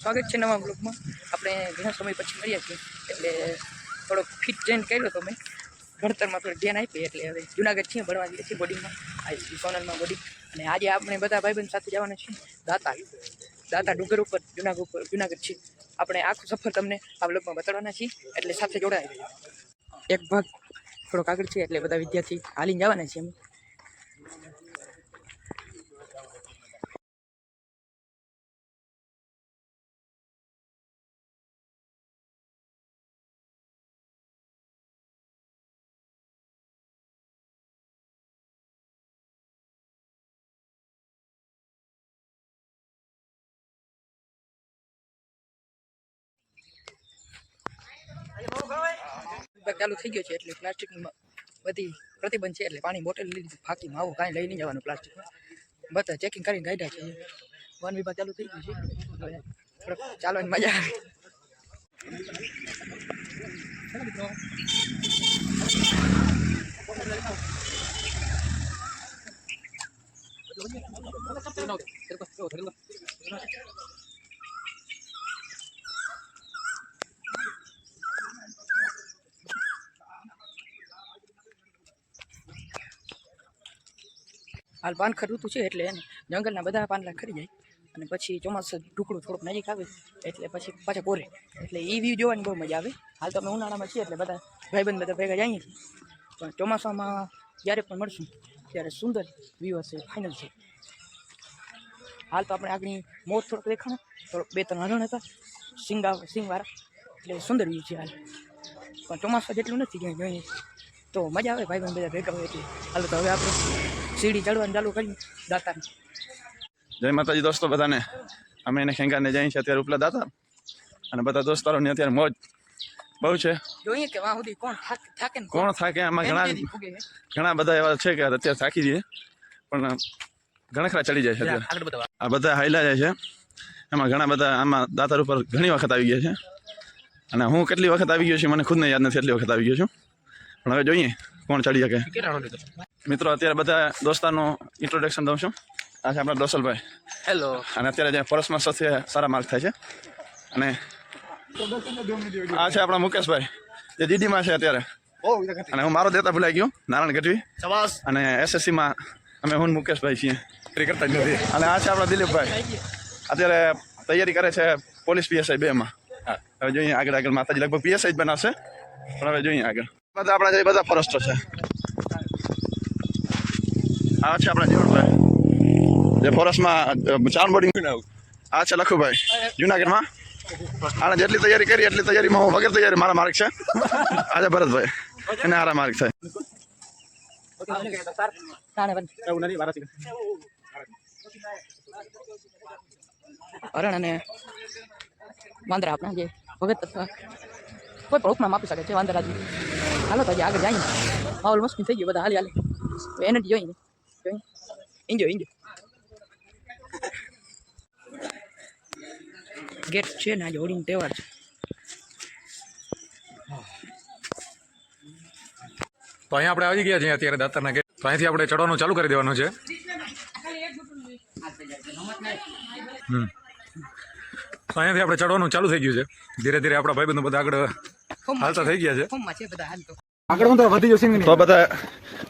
સ્વાગત છે નવા બ્લોગમાં. આપણે ઘણા સમય પછી મળ્યા છીએ. એટલે થોડોક ફિટ ટ્રેન કર્યો તો મેં ભણતરમાં થોડું ધ્યાન આપીએ એટલે હવે જુનાગઢ છીએ, ભણવા જઈએ છીએ બોર્ડિંગમાં આવી સોનલમાં બોર્ડિંગ અને આજે આપણે બધા ભાઈબંધ સાથે જવાના છીએ દાતા દાતા ડુંગર ઉપર, જુનાગઢ ઉપર, જુનાગઢ છે આપણે આખું સફર તમને આ બ્લોગમાં બતાડવાના છીએ, એટલે સાથે જોડાય એક ભાગ થોડોક આગળ છે, એટલે બધા વિદ્યાર્થી હાલીને જવાના છીએ અમે. વિભાગ ચાલુ થઈ ગયો છે એટલે પ્લાસ્ટિકની બધી પ્રતિબંધ છે એટલે પાણી બોટલ લીધી ફાકી માવું કાંઈ લઈ નહીં જવાનું પ્લાસ્ટિકમાં બધા ચેકિંગ કરીને કાઢ્યા છે વન વિભાગ ચાલુ થઈ ગયું છે હવે થોડોક ચાલવાની મજા આવે હાલ પાનખર ઋતુ છે એટલે એને જંગલના બધા પાનલા ખરી જાય. અને પછી ચોમાસું ઢુકડું થોડુંક નજીક આવે એટલે પછી પાછા કોરે. એટલે એ વ્યૂ જોવાની બહુ મજા આવે. હાલ તો અમે ઉનાળામાં છીએ એટલે બધા ભાઈબંધ બધા ભેગા જઈએ પણ ચોમાસામાં જ્યારે પણ મળશું ત્યારે સુંદર વ્યૂ હશે ફાઇનલ છે. હાલ તો આપણે આગળ મોત થોડોક દેખાણો. થોડોક બે ત્રણ હરણ હતા. સિંગા સિંગવાળા એટલે સુંદર વ્યૂ છે હાલ. પણ ચોમાસા જેટલું નથી ક્યાંય જોઈએ તો મજા આવે ભાઈ બધા ભેગા હોય એટલે. હાલો તો હવે આપણે સીડી ચડવાનું ચાલુ કરીએ દાતા જય માતાજી દોસ્તો બધાને. અમે એને ખેંગાને જઈએ છીએ અત્યારે ઉપલા દાતા. અને બધા દોસ્તારોની અત્યારે મોજ બહુ છે. જોઈએ કે વાહ સુધી કોણ થાકે કોણ થાકે આમાં ઘણા. ઘણા બધા એવા છે કે અત્યારે થાકી જઈએ. પણ ઘણા ખરા ચડી જાય છે અત્યારે. આ બધા હાઈલા જાય છે. એમાં ઘણા બધા આમાં દાતાર ઉપર ઘણી વખત આવી ગયા છે. અને હું કેટલી વખત આવી ગયો છું મને ખુદને યાદ નથી એટલી વખત આવી ગયો છું. પણ હવે જોઈએ કોણ ચડી શકે. મિત્રો. અત્યારે બધા દોસ્તારનું ઇન્ટ્રોડક્શન દઉં છું. આ છે આપણા દોસલભાઈ. હેલો અને અત્યારે જે પરસમાં સૌથી સારા માર્ક થાય છે. અને આ છે આપણા મુકેશભાઈ. જે દીદીમાં છે અત્યારે. અને હું મારો દેતા ભૂલાઈ ગયો. નારાયણ ગઢવી. અને એસએસસીમાં અમે હું મુકેશભાઈ છીએ. ક્રિકેટ જ નથી. અને આ છે આપણા દિલીપભાઈ. અત્યારે તૈયારી કરે છે પોલીસ પીએસઆઈ બેમાં. હવે જોઈએ આગળ આગળ માતાજી લગભગ પીએસઆઈ જ બનાવશે. પણ હવે જોઈએ આગળ. બધા આપણા જે બધા ફોરેસ્ટો છે. આ છે આપણા જીવનભાઈ. જે ફોરેસ્ટમાં ચાર બોર્ડિંગ આ છે લખુભાઈ, જુનાગઢમાં. આને જેટલી તૈયારી કરી, એટલી તૈયારીમાં હું વગર તૈયારી, મારા માર્ગ છે. આજે ભરતભાઈ, એને હારા માર્ગ છે અરણ અને વાંદરા આપણા જે ભગત કોઈ પણ ઉપનામ આપી શકે છે વાંદરાજી. હાલો તો હજી આગળ જઈએ માહોલ મસ્તી થઈ ગયો બધા હાલી હાલી એનર્જી જોઈને જોઈએ એન્જોય એન્જોય ગેટ છે ને આજે હોળીનો તહેવાર છે તો અહીંયા આપણે આવી ગયા છીએ અત્યારે દાતારના ગેટ તો અહીંથી આપણે ચડવાનું ચાલુ કરી દેવાનું છે. હમ. તો અહીંયાથી આપણે ચડવાનું ચાલુ થઈ ગયું છે. ધીરે ધીરે આપણા ભાઈબંધો બધા આગળ હાલતા થઈ ગયા છે. આગળ હું તો વધી જશે તો બધા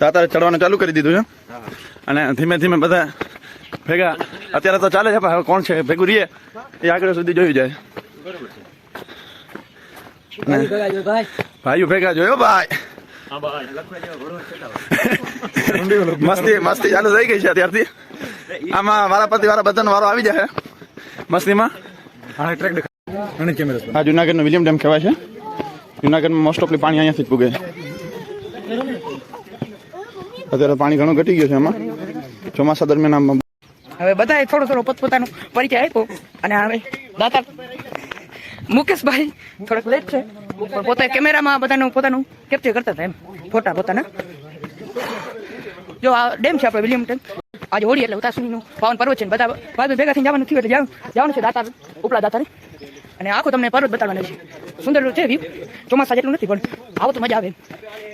દાતારે ચડવાનું ચાલુ કરી દીધું છે. અને ધીમે ધીમે બધા ભેગા. અત્યારે તો ચાલે છે પણ હવે કોણ છે? ભેગું રહીએ. એ આગળ સુધી જોયું જાય. ભાઈ? ભાઈઓ ભેગા જોયો ભાઈ? મસ્તી મસ્તી ચાલુ થઈ ગઈ છે અત્યારથી. આમાં મારા પતિ વારા બધાનો વારો આવી જાય. મસ્તીમાં? હા આ જુનાગઢનો વિલિયમ ડેમ કહેવાય છે. જુનાગઢમાં મોસ્ટ ઓફલી પાણી અહીંયાથી જ પૂગે અત્યારે પાણી ઘણું ઘટી ગયું છે એમાં. ચોમાસા દરમિયાન હવે બધાએ થોડો થોડો પોતપોતાનો પરિચય આપ્યો અને હવે દાતા મુકેશભાઈ થોડોક લેટ છે, પણ પોતે કેમેરામાં બધાનું પોતાનું કેપ્ચર કરતા હતા એમ, ફોટા પોતાના. જો આ ડેમ છે આપણે વિલિયમ ડેમ, આજે હોળી એટલે ઉતાસુણીનું પાવન પર્વત છે બધા ભાઈ ભેગા થઈને જવાનું થયું એટલે જવાનું છે દાતાર ઉપલા દાતારે અને આખું તમને પર્વત બતાવવાનો છે. સુંદર છે વ્યૂ ચોમાસા જેટલું નથી, પણ આવો તો મજા આવે.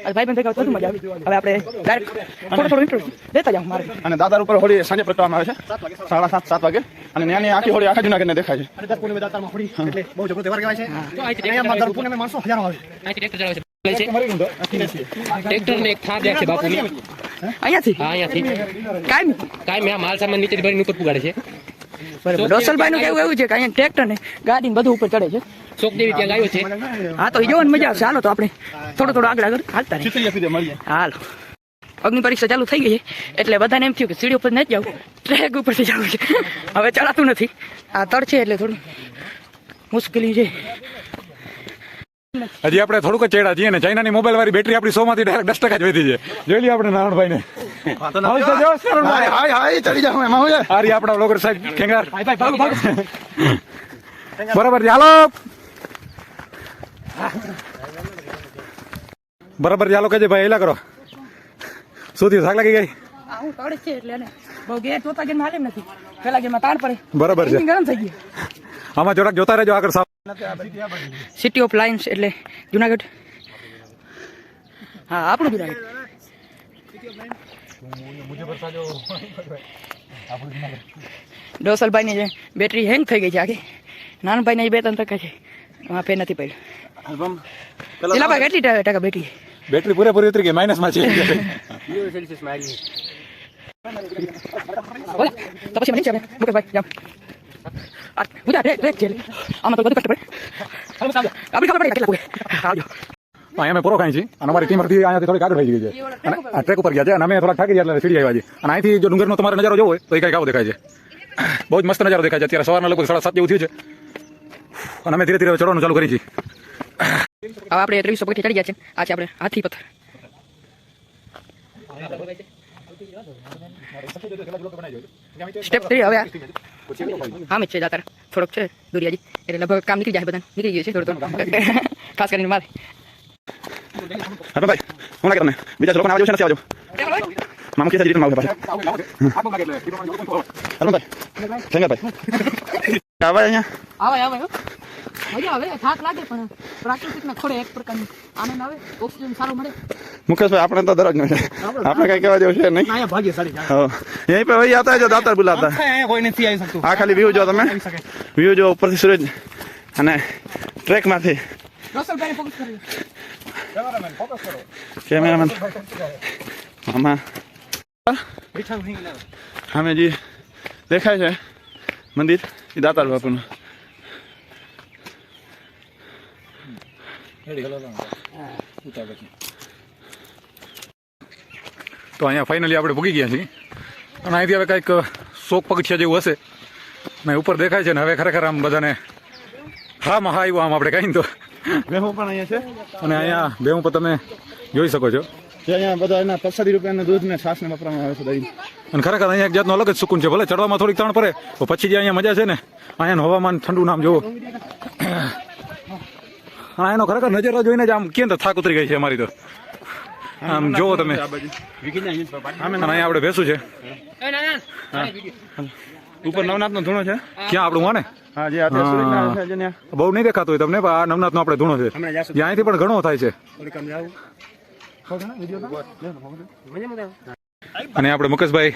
અરે ભાઈ બંધ તો મજા આવે. હવે આપણે ડાયરેક્ટ થોડો થોડો ઇન્ટરવ્યુ લેતા જાઉં મારે. અને દાદર ઉપર હોળી સાંજે પ્રગટાવવામાં આવે છે. સાડા સાત સાત વાગે. અને ત્યાંની આખી હોળી આખા જુનાગઢને દેખાય છે. અને પૂર્ણિમે દાતારમાં હોળી એટલે બહુ જબરો તહેવાર કહેવાય છે. અહીંયા દર પૂર્ણિમે માણસો હજારો આવે. ટ્રેક્ટર ને એક થાપ છે બાપુની. અહીંયાથી? હા અહીંયાથી. કાંઈ કાંઈ મેં માલ સામાન નીચે ભરીને ઉપર પુગાડે છે. બરાબર. ડોસલભાઈ નું કેવું એવું છે કે અહીંયા ટ્રેક્ટર ને ગાડી ને બધું ઉપર ચડે છે? શોકદેવી ત્યાં ગાયો છે. હા તો જોવાની મજા આવશે હાલો તો આપણે થોડો થોડો આગળ આગળ હાલતા રહીએ. હાલો. અગ્નિ પરીક્ષા ચાલુ થઈ ગઈ છે એટલે બધાને એમ થયું કે સીડી ઉપર નથી જવું ટ્રેક ઉપરથી જવું છે. હવે ચડાતું નથી. આ તળ છે એટલે થોડું મુશ્કેલી છે. હજી આપણે થોડુંક જ ચેડા છીએ ને ચાઇનાની મોબાઈલ વાળી બેટરી આપણી સો માંથી ડાયરેક્ટ દસ ટકા જ વધી છે. જોઈ લઈએ આપણે નારાયણભાઈ ને જાવ આપણા બ્લોગર સાહેબ ખેંગાર. બરાબર હાલો. બરાબર ચાલો કહેજે ભાઈ એલા કરો. શું થયું શાક લાગી ગઈ? બરાબર છે. આમાં જરાક જોતા રહેજો આગળ સિટી ઓફ લાઇન્સ એટલે જુનાગઢ. હા આપણું જુનાગઢ. ડોસલભાઈની જે બેટરી હેંગ થઈ ગઈ છે આખી. નાનભાઈને બે ત્રણ ટકા છે. ફેર નથી પડ્યું. પેલા કેટલી ટકા બેટરી બેટરી પૂરેપૂરી ઉતરી ગઈ માઇનસમાં છે. તો પછી મને છે મુકેશભાઈ જામ આ બધા રે રેક છે આમાં તો બધું કષ્ટ પડે. આપણે ખબર પડી કેટલા પૂગે આવજો. અહીંયા અમે પૂરો ખાઈ છીએ અને અમારી ટીમ હતી અહીંયાથી થોડી આગળ થઈ ગઈ છે. અને આ ટ્રેક ઉપર ગયા છે અને અમે થોડા થાકી ગયા એટલે સીડી આવ્યા છે. અને અહીંથી જો ડુંગરનો તમારે નજારો જોવો હોય તો એ કંઈક આવો દેખાય છે. બહુ જ મસ્ત નજારો દેખાય છે. અત્યારે સવારના લગભગ સાડા સાત જેવું થયું છે. અને અમે ધીરે ધીરે ચડવાનું ચાલુ કરી છીએ. હવે આપણે ત્રેવીસો પગથી ચડી ગયા છે. આ છે આપણે હાથી પથ્થર. સ્ટેપ થ્રી હવે હા મિત છે જાતર. થોડોક છે દુરિયાજી. એટલે લગભગ કામ નીકળી જાય બધા નીકળી ગયું છે થોડું થોડું. ખાસ કરીને મારે. હા ભાઈ હું ના તમને બીજા લોકો આવજો છે નથી આવજો. મામા કે રીટન આવજો પાછા હાલો ભાઈ. સંગત ભાઈ. આવા અહીંયા આવા આવે. મુકેશભાઈ આપણે તો દરરોજ મળે આપણે કઈ કહેવા જેવું છે નહીં? અહીંયા ભાગ્ય સારી અહીં પે વહી આવતા જો દાતર બોલાતા કોઈ નથી આવી શકતું. આ ખાલી વ્યૂ જો તમે. વ્યૂ જો ઉપરથી સૂરજ અને ટ્રેકમાંથી કેમેરામેન અમે જે દેખાય છે મંદિર એ દાતાર બાપુનું. તો અહીંયા ફાઇનલી આપણે ભૂગી ગયા છીએ. અને અહીંથી હવે કંઈક શોક પગથિયા જેવું હશે. ને ઉપર દેખાય છે ને હવે ખરેખર આમ બધાને હા માં હા આવ્યું આમ આપણે કહીને તો. વેહું પણ અહીંયા છે. અને અહીંયા બેવું પણ તમે જોઈ શકો છો. અહીંયા બધા એના પ્રસાદી રૂપિયાના દૂધ ને છાશ ને વાપરવામાં આવે છે દહીં. અને ખરેખર અહીંયા એક જાતનો અલગ જ સુકૂન છે. ભલે ચડવામાં થોડીક તાણ પડે પછી જે અહીંયા મજા છે ને અહીંયાનું હવામાન ઠંડુ નામ જુઓ હા એનો ખરેખર નજરો જોઈને જ આમ કેમ તો થાક ઉતરી ગઈ છે અમારી તો. આમ જોવો તમે. અહીંયા આપણે ભેસું છે. ઉપર નવનાથ નો. ધૂણો છે? ક્યાં આપણું જેને બહુ નહીં દેખાતું હોય તમને આ આ નવનાથનો આપણે ધૂણો છે. અહીંથી પણ ઘણો થાય છે. અને આપણે મુકેશભાઈ.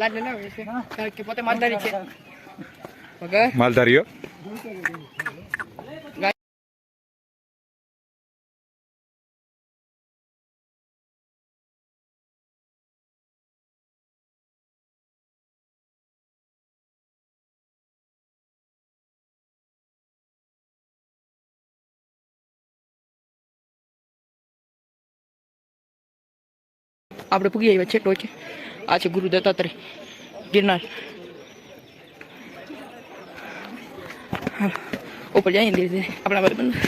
લાડ લાવે છે. કારણ કે પોતે માલધારી છે. વગર માલધારીઓ. આપણે પૂગી આવ્યા છે. ટોચે આ છે ગુરુ દત્તાત્રેય ગિરનાર. હા, ઉપર જઈએ ધીરે ધીરે. આપણા બધા બંધ.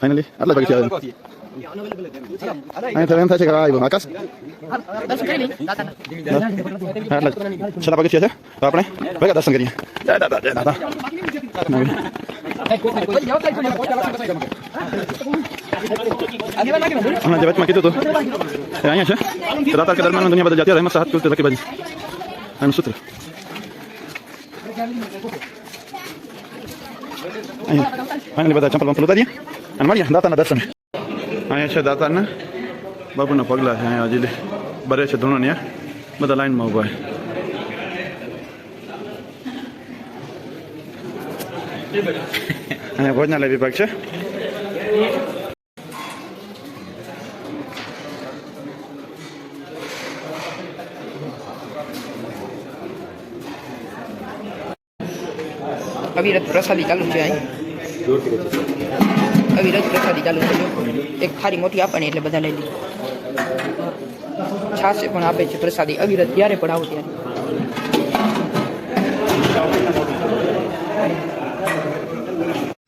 ફાઇનલી આટલા પગથી આવે અહીંયા એમ થાય છે કે આ આવ્યો. આકાશ? દર્શન કરી લઈ દાતાના હા, આટલા જ. છેલ્લા પગથિયા છે. તો આપણે ભેગા દર્શન કરીએ. જય દાદા જય દાદા હમણાં જે વચમાં કીધું હતું એ અહીંયા છે કે દાતા કે દરમિયાન દુનિયા બદલ જાતી રહેમત સાહત કુલતે રકી બાજી આનું સૂત્ર અહીંયા ફાઇનલી બધા ચંપલ બંપલ ઉતારીએ અને મળીએ દાતાના દર્શન અહીંયા છે દાતાના બાપુના પગલા છે અહીંયા હજી બરે છે ધૂણો ત્યાં બધા લાઈનમાં ઊભા છે અહીંયા ભોજનાલય વિભાગ છે? અવિરત પ્રસાદી ચાલુ છે અહીં. અવિરત પ્રસાદી ચાલુ છે એક થારી મોટી આપવાની એટલે બધા લઈ લે. છાશે પણ આપે છે પ્રસાદી. અવિરત ત્યારે પણ આવો ત્યારે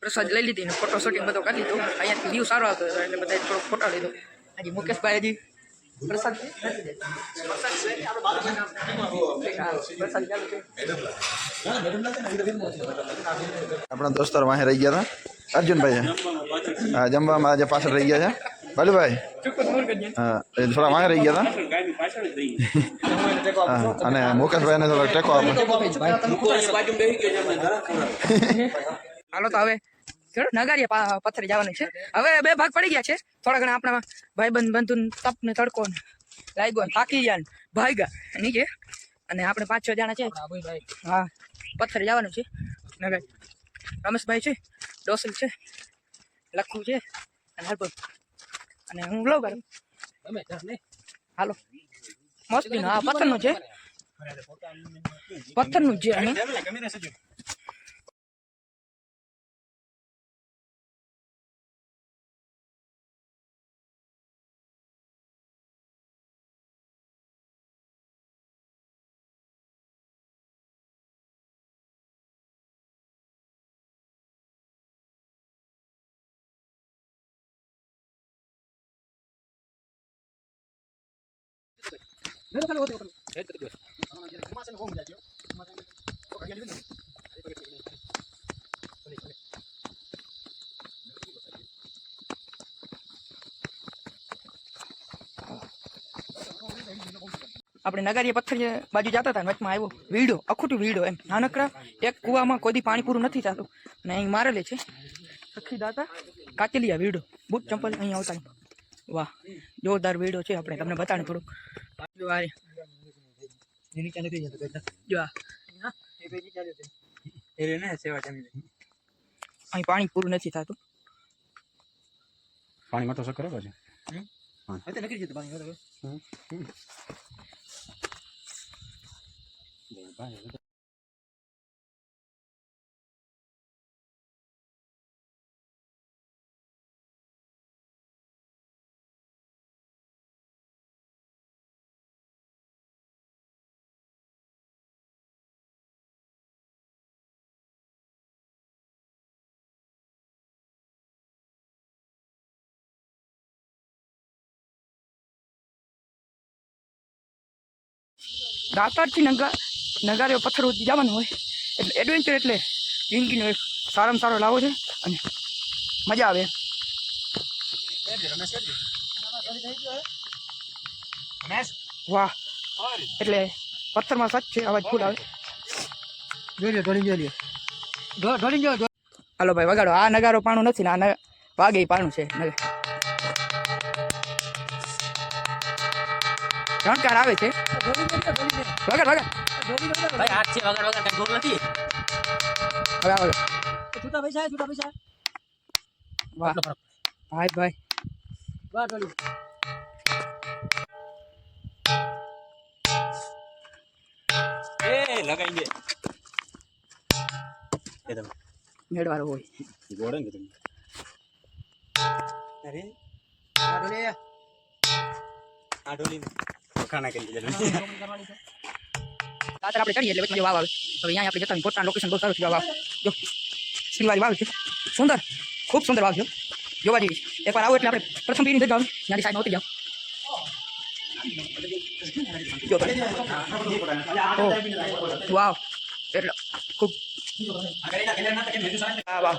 પ્રસાદ લઈ લીધી ને ફોટો શૂટિંગ બધો કરી લીધો. અહીંયાથી વ્યૂ સારો આવતો હતો એટલે બધા થોડો ફોટો લીધો. હજી મુકેશભાઈ હજી? પ્રસાદ? આપણા દોસ્તાર વાહે રહી ગયા હતા. અર્જુનભાઈ હા જમવામાં આજે પાછળ રહી ગયા છે. ભલે હા થોડા વાહે રહી ગયા હતા. અને મુકેશભાઈને થોડો ટેકો આપો. હાલો તો હવે નગારીએ પથ્થર જવાનું છે. હવે બે ભાગ પડી ગયા છે. થોડા ઘણા આપણા ભાઈબંધ બંધુ તપ ને તડકો ને લાગ્યો થાકી ગયા ભાગ્યા નીચે અને આપણે પાંચ છ જણા છે. હા પથ્થર જવાનું છે. નગર રમેશભાઈ છે ડોસલ છે લખવું છે અને હરપત અને હું લો કરું હાલો. મસ્ત હા પથ્થરનું છે. પથ્થરનું જ છે આપણે નગારીએ પથ્થર બાજુ જતા હતા વચમાં આવ્યો. વીડો, અખૂટું વીડો એમ. નાનકડા, એક કૂવામાં કોઈ દી પાણી પૂરું નથી થતું. ને અહીં મારેલી છે. સખી દાતા કાચલિયા વીડો. બૂટ ચંપલ અહીં આવતા. વાહ, જોરદાર વીડો છે. આપણે તમને બતાડે થોડુંક. જો આ રે. જો આ. અહીં પાણી પૂરું નથી થતું પાણીમાં તો પાણી છે દાતારથી નગા નગારે પથ્થર ઉતી જવાનું હોય. એટલે એડવેન્ચર એટલે જિંદગીનો એક સારામાં સારો લાવો છે અને મજા આવે. વાહ. એટલે પથ્થરમાં સચ છે અવાજ ફૂલ આવે. હાલો ભાઈ વગાડો. આ નગારો પાણું નથી ને આ વાગે પાણું છે. નગર રણકાર આવે છે. વગર વગર. ભાઈ હાથ છે વગર વગર કઈ જોર નથી. હવે આવે. વાહ. ભાઈ ભાઈ. એ લગાઈ દે. મેળવાળો હોય. અરે. આ ઢોલી આપણે ચડીએ એટલે વચમાં વાવ આવે. તો અહીંયા આપણે જતા પોતાના લોકેશન બહુ વાવ જો, સિલવારી વાવ છે. સુંદર, ખૂબ સુંદર વાવ છે. જોવા જેવી એકવાર આવો એટલે આપણે પ્રથમ પીણી જગ્યા આવે. ત્યાંની સાઈડમાં ઉતરી જાઓ. વાવ. એટલે ખૂબ. હા, વાવ.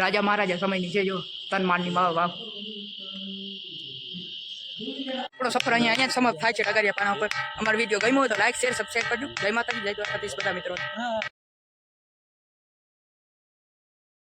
રાજા મહારાજા સમયની છે જો તનમાનની મા વાવ. આપણો સફર અહીંયા અહીંયા સમાપ્ત થાય છે ટગારિયા પાના ઉપર. અમારો વીડિયો ગમ્યો હોય તો લાઈક શેર સબસ્ક્રાઈબ કરજો. જય માતાજી, જય દ્વારકાધીશ બધા મિત્રો.